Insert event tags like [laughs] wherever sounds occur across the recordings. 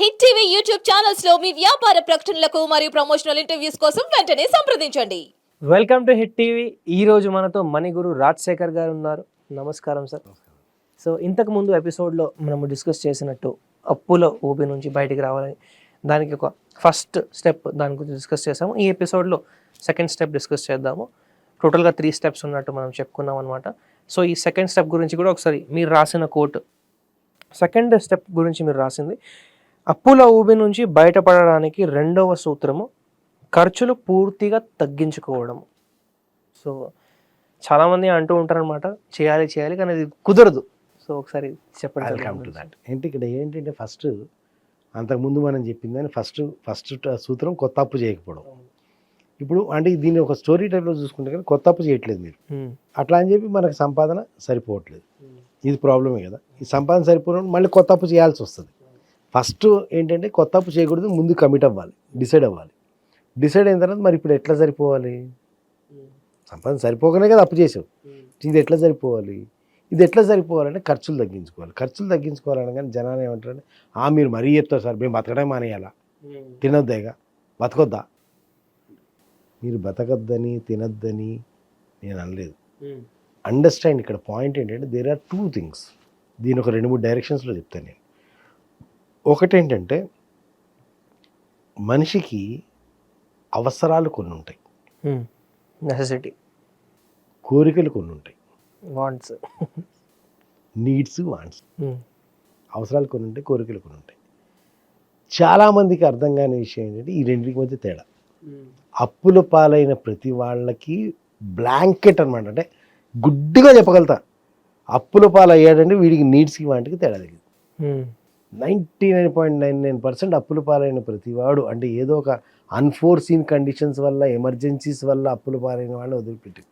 Hit TV YouTube ఛానల్స్లో మీ వ్యాపార ప్రకటనలకు మరియు ప్రమోషనల్ ఇంటర్వ్యూస్ కోసం వెంటనే సంప్రదించండి. Welcome to hit TV. ఈ రోజు మనతో మణిగురు రాజశేఖర్ గారు ఉన్నారు. నమస్కారం సార్. సో ఇంతకు ముందు ఎపిసోడ్లో మనము డిస్కస్ చేసినట్టు అప్పుల ఊబి నుంచి బయటికి రావాలని దానికి ఒక ఫస్ట్ స్టెప్ దాని గురించి డిస్కస్ చేసాము. ఈ ఎపిసోడ్లో సెకండ్ స్టెప్ డిస్కస్ చేద్దాము. టోటల్గా త్రీ స్టెప్స్ ఉన్నట్టు మనం చెప్పుకున్నాం అనమాట సో ఈ సెకండ్ స్టెప్ గురించి కూడా ఒకసారి మీరు రాసిన కోట్ సెకండ్ స్టెప్ గురించి మీరు రాసింది అప్పుల ఊబి నుంచి బయటపడడానికి రెండవ సూత్రము ఖర్చులు పూర్తిగా తగ్గించుకోవడం సో చాలామంది అంటూ ఉంటారనమాట చేయాలి చేయాలి కానీ అది కుదరదు. సో ఒకసారి చెప్పండి ఏంటి ఇక్కడ ఏంటంటే ఫస్ట్ అంతకుముందు మనం చెప్పిందని ఫస్ట్ ఫస్ట్ సూత్రం కొత్త అప్పు చేయకపోవడం. ఇప్పుడు అంటే దీన్ని ఒక స్టోరీ టైప్లో చూసుకుంటే కానీ కొత్త అప్పు చేయట్లేదు మీరు. అట్లా అని చెప్పి మనకు సంపాదన సరిపోవట్లేదు. ఇది ప్రాబ్లమే కదా. ఈ సంపాదన సరిపోవడం మళ్ళీ కొత్త అప్పు చేయాల్సి వస్తుంది. ఫస్ట్ ఏంటంటే కొత్త అప్పు చేయకూడదు ముందు కమిట్ అవ్వాలి డిసైడ్ అవ్వాలి. డిసైడ్ అయిన తర్వాత మరి ఇప్పుడు ఎట్లా సరిపోవాలి? సంపాదన సరిపోకనే కదా అప్పు చేసావు. ఇది ఎట్లా సరిపోవాలి? ఇది ఎట్లా సరిపోవాలంటే ఖర్చులు తగ్గించుకోవాలి. ఖర్చులు తగ్గించుకోవాలనగానే జనాలు ఏమంటారంటే ఆ మీరు మరీ చెప్తారు సార్ మేము బతకడం మానేయాలా? తినొద్దేగా బతకొద్దా? మీరు బతకద్దని తినొద్దని నేను అనలేదు. అండర్స్టాండ్ ఇక్కడ పాయింట్ ఏంటంటే దేర్ ఆర్ టూ థింగ్స్ దీని ఒక రెండు మూడు డైరెక్షన్స్లో చెప్తాను నేను. ఒకటేంటంటే మనిషికి అవసరాలు కొన్ని ఉంటాయి నెసెసిటీ కోరికలు కొన్ని ఉంటాయి వాంట్స్ నీడ్స్ వాంట్స్ అవసరాలు కొన్ని ఉంటాయి కోరికలు కొన్ని ఉంటాయి చాలామందికి అర్థం కాని విషయం ఏంటంటే ఈ రెండింటి మధ్య తేడా. అప్పుల పాలైన ప్రతి వాళ్ళకి బ్లాంకెట్ అనమాట అంటే గుడ్డిగా చెప్పగలుగుతా. అప్పుల పాలు అయ్యాడంటే వీడికి నీడ్స్కి వాటికి తేడా తెలియదు ninety nine point nine nine percent అప్పుల పాలైన ప్రతివాడు అంటే ఏదో ఒక అన్ఫోర్సీన్ కండిషన్స్ వల్ల ఎమర్జెన్సీస్ వల్ల అప్పుల పాలైన వాళ్ళు వదిలిపెట్టి.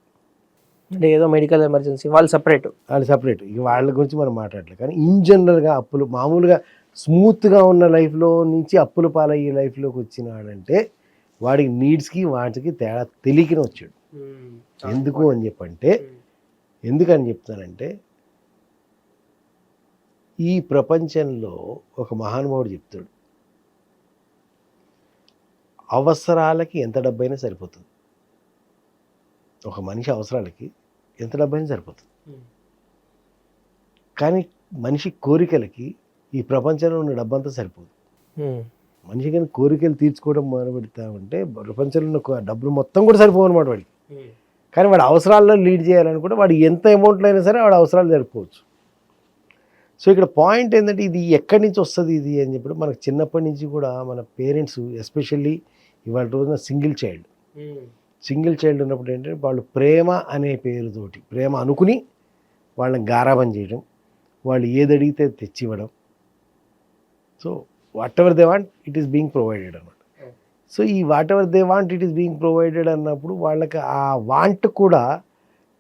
అంటే ఏదో మెడికల్ ఎమర్జెన్సీ వాళ్ళు సపరేట్ వాళ్ళు సపరేట్ ఇక వాళ్ళ గురించి మనం మాట్లాడలేదు. కానీ ఇన్ జనరల్గా అప్పులు మామూలుగా స్మూత్గా ఉన్న లైఫ్లో నుంచి అప్పుల పాలయ్యే లైఫ్లోకి వచ్చినాడంటే వాడికి నీడ్స్కి వాటికి తేడా తెలియకనే వచ్చాడు. ఎందుకు అని చెప్పంటే ఎందుకని చెప్తానంటే ఈ ప్రపంచంలో ఒక మహానుభావుడు చెప్తాడు. అవసరాలకి ఎంత డబ్బైనా సరిపోతుంది. ఒక మనిషి అవసరాలకి ఎంత డబ్బైనా సరిపోతుంది. కానీ మనిషి కోరికలకి ఈ ప్రపంచంలో ఉన్న డబ్బంతా సరిపోదు. మనిషి కానీ కోరికలు తీర్చుకోవడం మొదలు పెడతా ఉంటే ప్రపంచంలో ఉన్న డబ్బులు మొత్తం కూడా సరిపోవు అనమాట వాడికి. కానీ వాడి అవసరాల్లో లీడ్ చేయాలనుకుంటే వాడు ఎంత అమౌంట్లో అయినా సరే వాడి అవసరాలు సరిపోవచ్చు. సో ఇక్కడ పాయింట్ ఏంటంటే ఇది ఎక్కడి నుంచి వస్తుంది ఇది అని చెప్పి మనకు చిన్నప్పటి నుంచి కూడా మన పేరెంట్స్ ఎస్పెషల్లీ ఇవాళ రోజున సింగిల్ చైల్డ్. సింగిల్ చైల్డ్ ఉన్నప్పుడు ఏంటంటే వాళ్ళు ప్రేమ అనే పేరుతోటి ప్రేమ అనుకుని వాళ్ళని గారాబం చేయడం వాళ్ళు ఏది అడిగితే తెచ్చివ్వడం so whatever they want it is being provided అనమాట సో ఈ whatever they want it is being provided అన్నప్పుడు వాళ్ళకి ఆ వాంట్ కూడా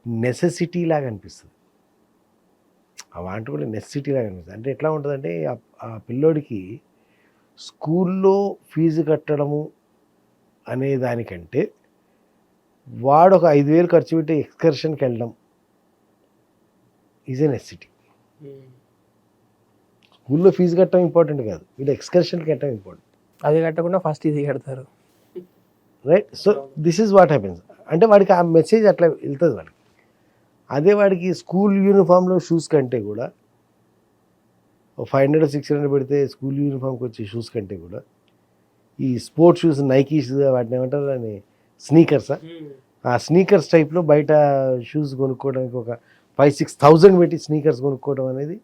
నెసెసిటీ లాగా అనిపిస్తుంది. ఆ వాంట్ కూడా నెసెసిటీ లాగా అనిపిస్తుంది అంటే ఎట్లా ఉంటుందంటే ఆ- ఆ పిల్లోడికి స్కూల్లో ఫీజు కట్టడము అనే దానికంటే వాడు ఒక ఐదు వేలు ఖర్చు పెట్టి ఎక్స్కర్షన్కి వెళ్ళడం ఈజ్ ఎ నెసిటీ స్కూల్లో ఫీజు కట్టడం ఇంపార్టెంట్ కాదు. వీళ్ళు ఎక్స్కర్షన్కి కట్టడం ఇంపార్టెంట్ అది కట్టకుండా ఫస్ట్ ఇది కడతారు. Right so this is what happens అంటే వాడికి ఆ మెసేజ్ అట్లా వెళ్తుంది వాడికి. అదే వాడికి స్కూల్ యూనిఫామ్లో షూస్ కంటే కూడా ఫైవ్ హండ్రెడ్ సిక్స్ హండ్రెడ్ పెడితే స్కూల్ యూనిఫామ్కి వచ్చే షూస్ కంటే కూడా ఈ స్పోర్ట్స్ షూస్ నైకీస్ వాటిని ఏమంటారు అని స్నీకర్సా ఆ? స్నీకర్స్ టైప్లో బయట షూస్ కొనుక్కోవడానికి ఒక ఫైవ్ సిక్స్ థౌజండ్ పెట్టి స్నీకర్స్ కొనుక్కోవడం అనేది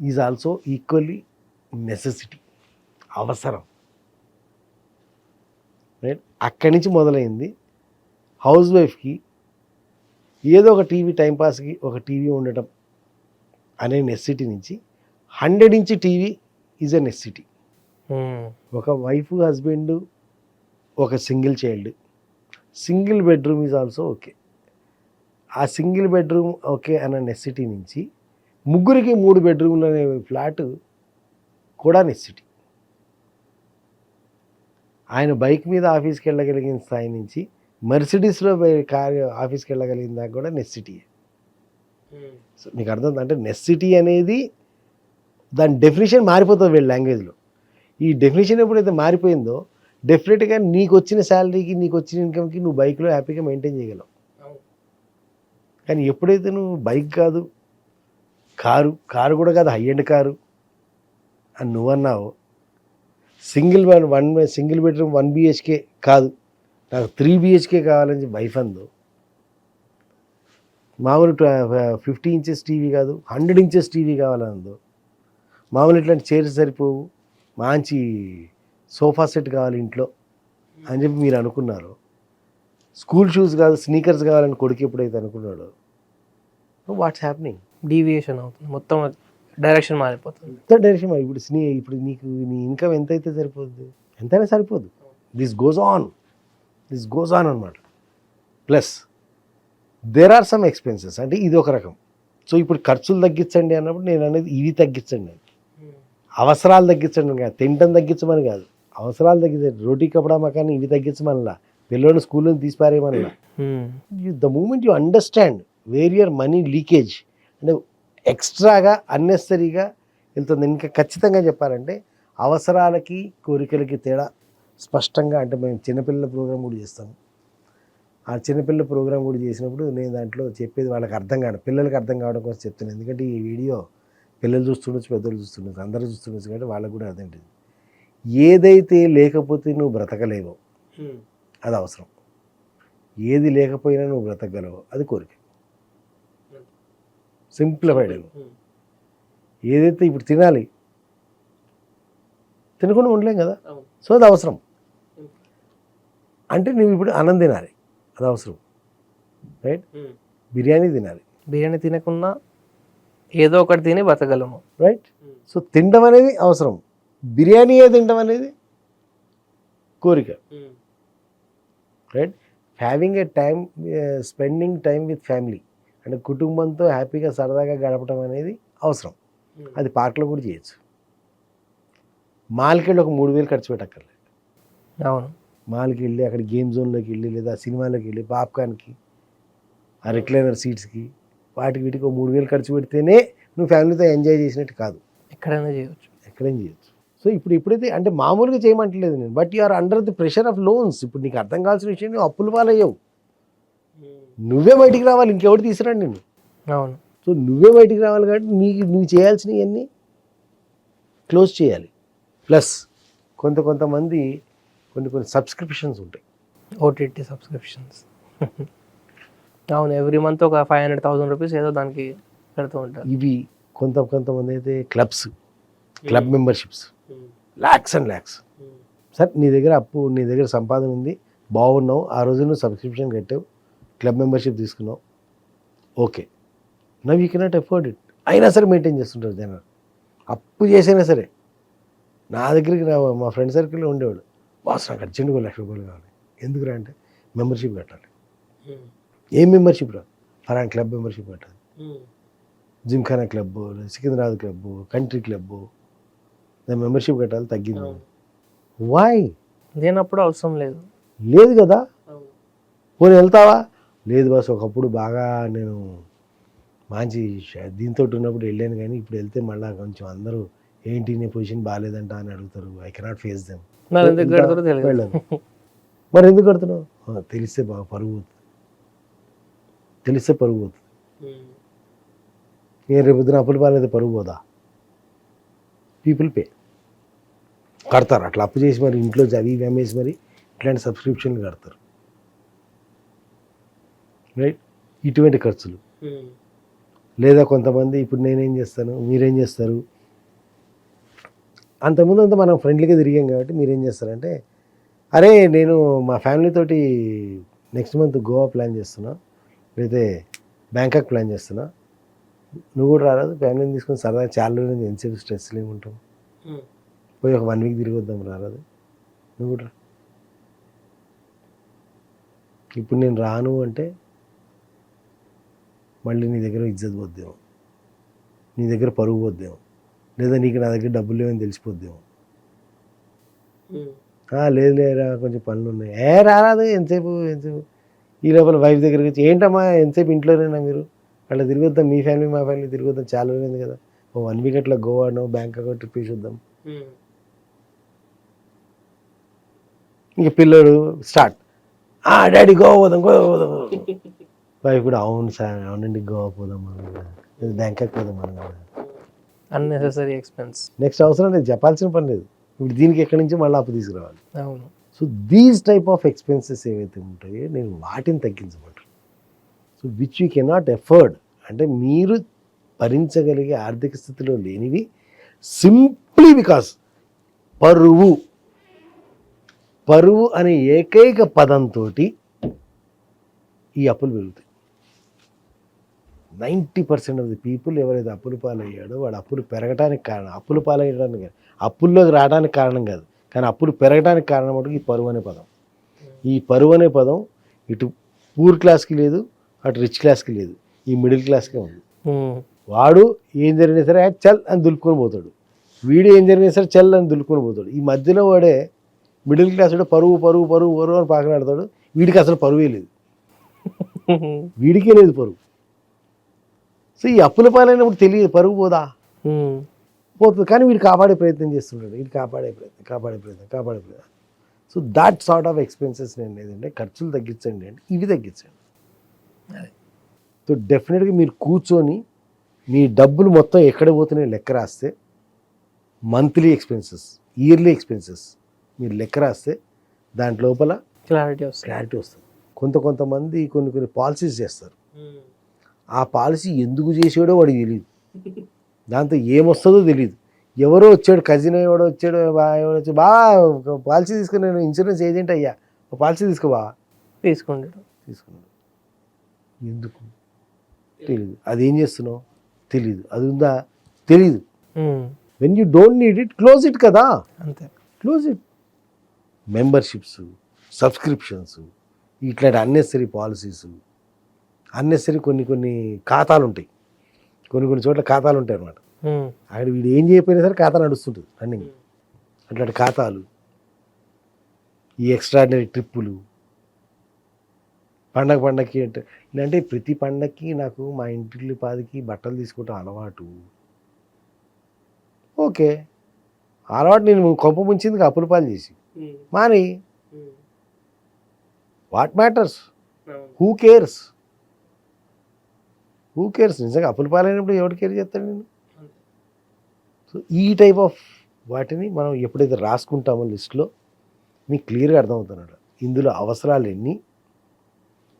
ఈజ్ ఆల్సో ఈక్వల్లీ నెసెసిటీ అవసరం. రైట్ అక్కడి నుంచి మొదలైంది. హౌస్ వైఫ్కి ఏదో ఒక టీవీ టైంపాస్కి ఒక టీవీ ఉండటం అనే నెస్సిటీ నుంచి hundred inch TV is a necessity ఒక వైఫ్ హస్బెండ్ ఒక single child single bedroom is also okay ఆ సింగిల్ బెడ్రూమ్ ఓకే అన్న నెస్సిటీ నుంచి ముగ్గురికి మూడు బెడ్రూమ్లు అనే ఫ్లాట్ కూడా నెస్సిటీ ఆయన బైక్ మీద ఆఫీస్కి వెళ్ళగలిగిన స్థాయి నుంచి మెర్సిడీస్లో కార్ ఆఫీస్కి వెళ్ళగలిగిన దాకా కూడా నెస్సిటీ సో మీకు అర్థం అంటే నెస్సిటీ అనేది దాని డెఫినేషన్ మారిపోతుంది వీళ్ళ లాంగ్వేజ్లో ఈ డెఫినేషన్ ఎప్పుడైతే మారిపోయిందో డెఫినెట్గా నీకు వచ్చిన శాలరీకి నీకు వచ్చిన ఇన్కమ్కి నువ్వు బైక్లో హ్యాపీగా మెయింటైన్ చేయగలవు. కానీ ఎప్పుడైతే నువ్వు బైక్ కాదు కారు కారు కూడా కాదు హై ఎండ్ కారు అని నువ్వు అన్నావు single one one single bedroom one BHK కాదు. నాకు త్రీ బిహెచ్కే కావాలని చెప్పి వైఫ్ అందు మామూలు ఫిఫ్టీ ఇంచెస్ టీవీ కాదు హండ్రెడ్ ఇంచెస్ టీవీ కావాలందు. మామూలు ఇట్లాంటి చైర్స్ సరిపోవు మంచి సోఫా సెట్ కావాలి ఇంట్లో అని చెప్పి మీరు అనుకున్నారు. స్కూల్ షూస్ కాదు స్నీకర్స్ కావాలని కొడుకు ఎప్పుడైతే అనుకున్నాడు వాట్స్ హ్యాపెనింగ్. డీవియేషన్ అవుతుంది. మొత్తం డైరెక్షన్ మారిపోతుంది. ఎంత డైరెక్షన్ ఇప్పుడు స్నీ ఇప్పుడు నీకు నీ ఇన్కమ్ ఎంత అయితే సరిపోద్ది ఎంతైనా సరిపోదు. This goes on. This goes on అనమాట plus there are some expenses అంటే ఇది ఒక రకం. సో ఇప్పుడు ఖర్చులు తగ్గించండి అన్నప్పుడు నేను అనేది ఇవి తగ్గించండి. అవసరాలు తగ్గించండి అని కాదు. తింటం తగ్గించమని కాదు. అవసరాలు తగ్గించండి. రోటీ కపడా మకాన్ని ఇవి తగ్గించమనలా. పిల్లలు స్కూల్ నుంచి తీసిపారేయమనలా. The moment you understand where your money leakage అంటే ఎక్స్ట్రాగా అన్నెసరీగా వెళ్తుంది. ఇంకా ఖచ్చితంగా చెప్పాలంటే అవసరాలకి కోరికలకి తేడా స్పష్టంగా అంటే మేము చిన్నపిల్లల ప్రోగ్రామ్ కూడా చేస్తాము. ఆ చిన్నపిల్లల ప్రోగ్రామ్ కూడా చేసినప్పుడు నేను దాంట్లో చెప్పేది వాళ్ళకి అర్థం కాదు పిల్లలకి అర్థం కావడం కోసం చెప్తున్నాను ఎందుకంటే ఈ వీడియో పిల్లలు చూస్తుండొచ్చు పెద్దలు చూస్తుండొచ్చు అందరూ చూస్తుండొచ్చు కాబట్టి వాళ్ళకు కూడా అర్థం ఏదైతే లేకపోతే నువ్వు బ్రతకలేవో. అది అవసరం. ఏది లేకపోయినా నువ్వు బ్రతకగలవు. అది కోరిక. సింప్లిఫైడ్ ఏదైతే ఇప్పుడు తినాలి తినకుండా ఉండలేం కదా? సో అది అవసరం. అంటే నువ్వు ఇప్పుడు అన్నం తినాలి. అది అవసరం. రైట్ బిర్యానీ తినాలి. బిర్యానీ తినకున్నా ఏదో ఒకటి తిని బతకగలము. రైట్ సో తినడం అనేది అవసరం. బిర్యానీయే తినడం అనేది కోరిక. Right having a time spending time with family అంటే కుటుంబంతో హ్యాపీగా సరదాగా గడపడం అనేది అవసరం. అది పార్క్లో కూడా చేయొచ్చు. మాల్కి వెళ్ళి ఒక మూడు వేలు ఖర్చు పెట్టక్కర్లేదు. అవును. మాల్కి వెళ్ళి అక్కడ గేమ్ జోన్లోకి వెళ్ళి లేదా సినిమాలోకి వెళ్ళి పాప్కార్న్కి ఆ రిక్లైనర్ సీట్స్కి వాటికి వీటికి ఒక మూడు వేలు ఖర్చు పెడితేనే నువ్వు ఫ్యామిలీతో ఎంజాయ్ చేసినట్టు కాదు. ఎక్కడైనా చేయవచ్చు ఎక్కడేం చేయొచ్చు. సో ఇప్పుడు ఎప్పుడైతే అంటే మామూలుగా చేయమంటలేదు నేను but you are under the pressure of loans. ఇప్పుడు నీకు అర్థం కావాల్సిన విషయం నువ్వు అప్పుల పాలయ్యావు. నువ్వే బయటికి రావాలి ఇంకెవరు తీసుకురండి నేను అవును. సో నువ్వే బయటికి రావాలి కాబట్టి నీకు నువ్వు చేయాల్సినవన్నీ క్లోజ్ చేయాలి. ప్లస్ కొంత కొంతమంది కొన్ని కొన్ని సబ్స్క్రిప్షన్స్ ఉంటాయి. ఓటీటీ సబ్స్క్రిప్షన్స్ [laughs] అవును ఎవ్రీ మంత్ ఒక ఫైవ్ హండ్రెడ్ థౌసండ్ రూపీస్ ఏదో దానికి పెడుతూ ఉంటారు. ఇవి కొంత కొంతమంది అయితే clubs club memberships lakhs and lakhs sir నీ దగ్గర అప్పు నీ దగ్గర సంపాదన ఉంది బాగున్నావు ఆ రోజు నువ్వు సబ్స్క్రిప్షన్ కట్టావు క్లబ్ మెంబర్షిప్ తీసుకున్నావు. Okay now you cannot afford it అయినా సరే మెయింటైన్ చేస్తుంటారు జనాలు. అప్పు చేసైనా సరే. నా దగ్గరికి నా మా ఫ్రెండ్ సర్కిల్లో ఉండేవాడు బాస్ నాకు అర్జెంట్గా ఒక లక్ష రూపాయలు కావాలి. ఎందుకురా అంటే మెంబర్షిప్ కట్టాలి. ఏం మెంబర్షిప్ రా? ఫలానా క్లబ్ మెంబర్షిప్ కట్టాలి. Gymkhana club Secunderabad club country club membership కట్టాలి తగ్గింది. వాయ్ లేనప్పుడు అవసరం లేదు. లేదు కదా? పోనీ వెళ్తావా? లేదు బాస్ ఒకప్పుడు బాగా నేను మంచి దీంతో ఉన్నప్పుడు వెళ్ళాను కానీ ఇప్పుడు వెళ్తే మళ్ళీ కొంచెం అందరూ ఏంటి నీ పొజిషన్ బాగాలేదంట అని అడుగుతారు. ఐ కెనాట్ ఫేస్ దెమ్ మరి ఎందుకు కడతారో తెలియదు. వెళ్ళను మరి ఎందుకు కడుతున్నావు? "ఆ, తెలిస్తే బాగా పరుగు పోతుంది. తెలిస్తే పరుగు పోతుంది. ఏ రేపు పొద్దున అప్పులు బాగాలేదు పరుగు పోదా? పీపుల్ పే కడతారు. అట్లా అప్పు చేసి మరి ఇంట్లో ఇవి అమ్మేసి మరి ఇట్లాంటి సబ్స్క్రిప్షన్లు కడతారు. రైట్ ఇటువంటి ఖర్చులు. లేదా కొంతమంది ఇప్పుడు నేనేం చేస్తాను మీరేం చేస్తారు? అంతకుముందు అంతా మనం ఫ్రెండ్లీగా తిరిగాం కాబట్టి మీరేం చేస్తారంటే అరే నేను మా ఫ్యామిలీ తోటి నెక్స్ట్ మంత్ గోవా ప్లాన్ చేస్తున్నా లేకపోతే బ్యాంకాక్ ప్లాన్ చేస్తున్నా. నువ్వు కూడా రారాదు ఫ్యామిలీని తీసుకొని సరదాగా చాలా రోజులు ఎంతసేపు స్ట్రెస్ ఉంటాం. పోయి ఒక వన్ వీక్ తిరిగి వద్దాం రారాదు. నువ్వు కూడా రా. ఇప్పుడు నేను రాను అంటే మళ్ళీ నీ దగ్గర ఇజ్జత్ పోద్దేమో. నీ దగ్గర పరుగు పోద్దేమో. లేదా నీకు నా దగ్గర డబ్బులు లేవని తెలిసిపోద్దేమో. "ఆ, లేదు లేరా కొంచెం పనులు ఉన్నాయి. ఏ రారాదు ఎంతసేపు ఎంతసేపు? ఈ లోపల వైఫ్ దగ్గరికి వచ్చి ఏంటమ్మా ఎంతసేపు ఇంట్లోనేనా మీరు? అట్లా తిరిగొద్దాం మీ ఫ్యామిలీ మా ఫ్యామిలీ తిరిగొద్దాం చాలా రోజులైంది కదా. ఓ వన్ వీక్ అట్లా గోవానో బ్యాంకాక్ ట్రిప్ వేసి వద్దాం ఇంక పిల్లడు స్టార్ట్. ఆ డాడీ గోవా పోదాం గోవా పోదాం. [laughs] వైఫ్ కూడా అవును సార్ అవునండి గోవా పోదాం మనం. లేదు బ్యాంకాక్ పోదాం మనం కూడా అన్నెసెసరీ ఎక్స్పెన్స్ నెక్స్ట్ అవసరం లేదు చెప్పాల్సిన పని లేదు. ఇప్పుడు దీనికి ఎక్కడి నుంచి మళ్ళీ అప్పు తీసుకురావాలి? అవును. So these type of expenses ఏవైతే ఉంటాయో నేను వాటిని తగ్గించమంటాను. So which you cannot afford అంటే మీరు భరించగలిగే ఆర్థిక స్థితిలో లేనివి సింప్లీ బికాస్ పరువు. పరువు అనే ఏకైక పదంతో ఈ అప్పులు పెరుగుతాయి. Ninety percent of the people ఎవరైతే అప్పులు పాలయ్యాడో వాడు అప్పులు పెరగడానికి కారణం అప్పులు పాలయ్యడానికి కాదు. అప్పుల్లోకి రావడానికి కారణం కాదు. కానీ అప్పులు పెరగడానికి కారణం మటుకు ఈ పరువు అనే పదం. ఈ పరువు అనే పదం ఇటు పూర్ క్లాస్కి లేదు అటు రిచ్ క్లాస్కి లేదు ఈ మిడిల్ క్లాస్కే ఉంది. వాడు ఏం జరిగినా సరే "ఆ, చల్ అని దులుపుకొని పోతాడు. వీడు ఏం జరిగినా సరే చల్ అని దులుపుకొని పోతాడు. ఈ మధ్యలో వాడే మిడిల్ క్లాస్ వాడు పరువు పరువు పరువు పరువు అని పాకలాడతాడు. వీడికి అసలు పరువే లేదు. [laughs] వీడికే లేదు పరువు. సో ఈ అప్పుల పాలైనప్పుడు తెలియదు పరువు పోదా. పోతుంది. కానీ వీడు కాపాడే ప్రయత్నం చేస్తుంటాడు. వీడు కాపాడే ప్రయత్నం కాపాడే ప్రయత్నం కాపాడే ప్రయత్నం. So that sort of expenses నేను ఏదంటే ఖర్చులు తగ్గించండి అంటే ఇవి తగ్గించండి. సో డెఫినెట్గా మీరు కూర్చొని మీ డబ్బులు మొత్తం ఎక్కడ పోతున్నాయి లెక్క రాస్తే మంత్లీ ఎక్స్పెన్సెస్ ఇయర్లీ ఎక్స్పెన్సెస్ మీరు లెక్క రాస్తే దాంట్ లోపల క్లారిటీ వస్తుంది. క్లారిటీ వస్తుంది. కొంత కొంతమంది కొన్ని కొన్ని పాలసీస్ చేస్తారు. ఆ పాలసీ ఎందుకు చేసాడో వాడికి తెలియదు దాంతో ఏమొస్తుందో తెలియదు ఎవరో వచ్చాడు కజిన్ ఎవడో వచ్చాడు బా ఎవడో వచ్చి బా ఒక పాలసీ తీసుకుని నేను ఇన్సూరెన్స్ ఏజెంట్ అయ్యా. ఒక పాలసీ తీసుకో బా. తీసుకుంటాడు. తీసుకున్నాడు. ఎందుకు? తెలియదు అది ఏం చేస్తున్నావు? తెలియదు అది ఉందా? తెలియదు. When you don't need it close it కదా. అంతే. క్లోజ్ ఇట్ మెంబర్షిప్స్ సబ్స్క్రిప్షన్స్ ఇట్లాంటి అన్నెసరీ పాలసీస్ అన్నెసరీ కొన్ని కొన్ని ఖాతాలు ఉంటాయి కొన్ని కొన్ని చోట్ల ఖాతాలు ఉంటాయి అన్నమాట ఉమ్. అక్కడ వీడు ఏం చేయకపోయినా సరే ఖాతా నడుస్తుంటుంది రన్నింగ్. అట్లాంటి ఖాతాలు ఈ ఎక్స్ట్రాడినరీ ట్రిప్పులు పండగ పండగకి అంటే అంటే ప్రతి పండగకి నాకు మా ఇంటికి పాదికి బట్టలు తీసుకోవటం అలవాటు. ఓకే. అలవాటు నేను కొంప ముంచింది అప్పుల పాలు చేసి. మాని? What matters? Who cares? Who cares నిజంగా అప్పుల పాలైనప్పుడు ఎవడు కేర్ చేస్తాడు నేను సో ఈ టైప్ ఆఫ్ వాటిని మనం ఎప్పుడైతే రాసుకుంటామో లిస్ట్లో మీకు క్లియర్గా అర్థమవుతున్నాడు ఇందులో అవసరాలు ఎన్ని?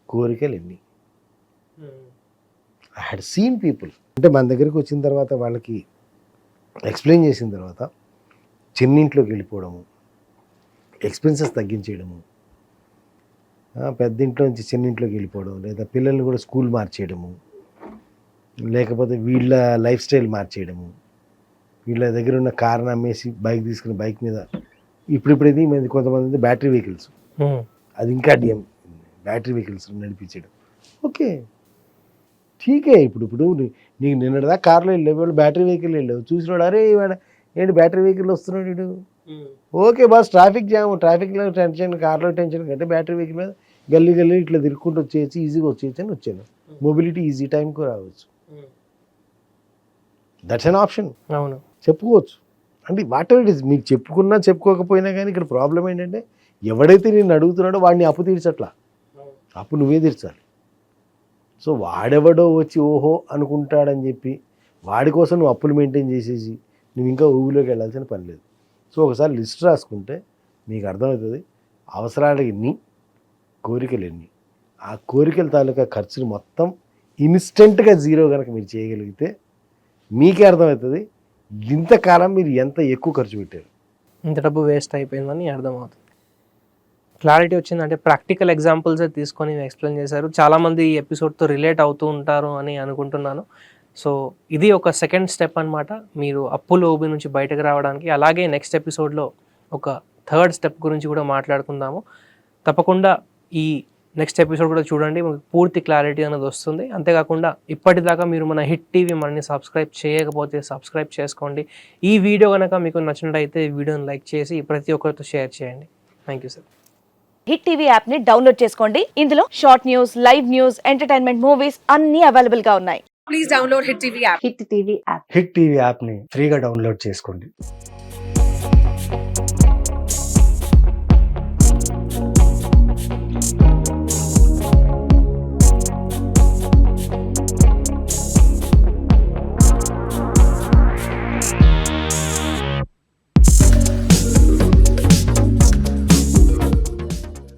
కోరికలు ఎన్ని? ఐ హ్యాడ్ సీన్ పీపుల్ అంటే మన దగ్గరికి వచ్చిన తర్వాత వాళ్ళకి ఎక్స్ప్లెయిన్ చేసిన తర్వాత చిన్నింట్లోకి వెళ్ళిపోవడము ఎక్స్పెన్సెస్ తగ్గించేయడము ఆ, పెద్ద ఇంట్లో నుంచి చిన్నింట్లోకి వెళ్ళిపోవడం లేదా పిల్లల్ని కూడా స్కూల్ మార్చేయడము లేకపోతే వీళ్ళ లైఫ్ స్టైల్ మార్చేయడము. వీళ్ళ దగ్గర ఉన్న కారణం అమ్మేసి బైక్ తీసుకుని బైక్ మీద ఇప్పుడిప్పుడు ఇది మంది కొంతమంది బ్యాటరీ వెహికల్స్. అది ఇంకా డిఎం బ్యాటరీ వెహికల్స్ నడిపించడం ఓకే. ఠీకే ఇప్పుడు ఇప్పుడు నీకు నిన్నటిదా కార్లో వెళ్ళావు వాళ్ళు బ్యాటరీ వెహికల్ వెళ్ళావు చూసినాడు అరే వాడు ఏంటి బ్యాటరీ వెహికల్ వస్తున్నాడు వీడు? ఓకే బాస్ ట్రాఫిక్ జామ్ ట్రాఫిక్లో టెన్షన్ కార్లో టెన్షన్ కంటే బ్యాటరీ వెహికల్ మీద గల్లీ గల్లీ ఇట్లా తిరుక్కుంటూ వచ్చేసి ఈజీగా వచ్చేయచ్చు అని వచ్చాను. మొబిలిటీ ఈజీ టైంకు రావచ్చు. దట్స్ అన్ ఆప్షన్ అవును. చెప్పుకోవచ్చు. అంటే వాట్ ఎవర్ ఇట్ ఇస్ మీకు చెప్పుకున్నా చెప్పుకోకపోయినా కానీ ఇక్కడ ప్రాబ్లం ఏంటంటే ఎవడైతే నేను అడుగుతున్నాడో వాడిని అప్పు తీర్చట్లా. అప్పు నువ్వే తీర్చాలి. సో వాడెవడో వచ్చి ఓహో అనుకుంటాడని చెప్పి వాడి కోసం నువ్వు అప్పులు మెయింటైన్ చేసేసి నువ్వు ఇంకా ఊబిలోకి వెళ్ళాల్సిన పని లేదు. సో ఒకసారి లిస్ట్ రాసుకుంటే మీకు అర్థమవుతుంది అవసరాలు ఎన్ని కోరికలు ఎన్ని ఆ కోరికల తాలూకా ఖర్చులు మొత్తం ఇన్స్టెంట్గా జీరో కనుక మీరు చేయగలిగితే మీకే అర్థమవుతుంది ఇంతకాలం మీరు ఎంత ఎక్కువ ఖర్చు పెట్టారు. ఇంత డబ్బు వేస్ట్ అయిపోయిందని అర్థమవుతుంది. క్లారిటీ వచ్చింది అంటే ప్రాక్టికల్ ఎగ్జాంపుల్స్ తీసుకొని ఎక్స్ప్లెయిన్ చేశారు. చాలామంది ఈ ఎపిసోడ్తో రిలేట్ అవుతూ ఉంటారు అని అనుకుంటున్నాను. సో ఇది ఒక సెకండ్ స్టెప్ అనమాట మీరు అప్పుల ఊబి నుంచి బయటకు రావడానికి అలాగే నెక్స్ట్ ఎపిసోడ్లో ఒక థర్డ్ స్టెప్ గురించి కూడా మాట్లాడుకుందాము. తప్పకుండా ఈ నెక్స్ట్ ఎపిసోడ్ కూడా చూడండి మీకు పూర్తి క్లారిటీ అనేది వస్తుంది. అంతేకాకుండా ఇప్పటిదాకా మీరు మన హిట్ టీవీ మనని సబ్స్క్రైబ్ చేయకపోతే సబ్స్క్రైబ్ చేసుకోండి. ఈ వీడియో కనుక మీకు నచ్చినట్టయితే ఈ వీడియోని లైక్ చేసి ప్రతి ఒక్కరితో షేర్ చేయండి. Thank you sir hit TV యాప్ని డౌన్లోడ్ చేసుకోండి. ఇందులో short news live news entertainment movies అన్ని అవైలబుల్గా ఉన్నాయి. హిట్ టీవీ యాప్ని ఫ్రీగా డౌన్లోడ్ చేసుకోండి.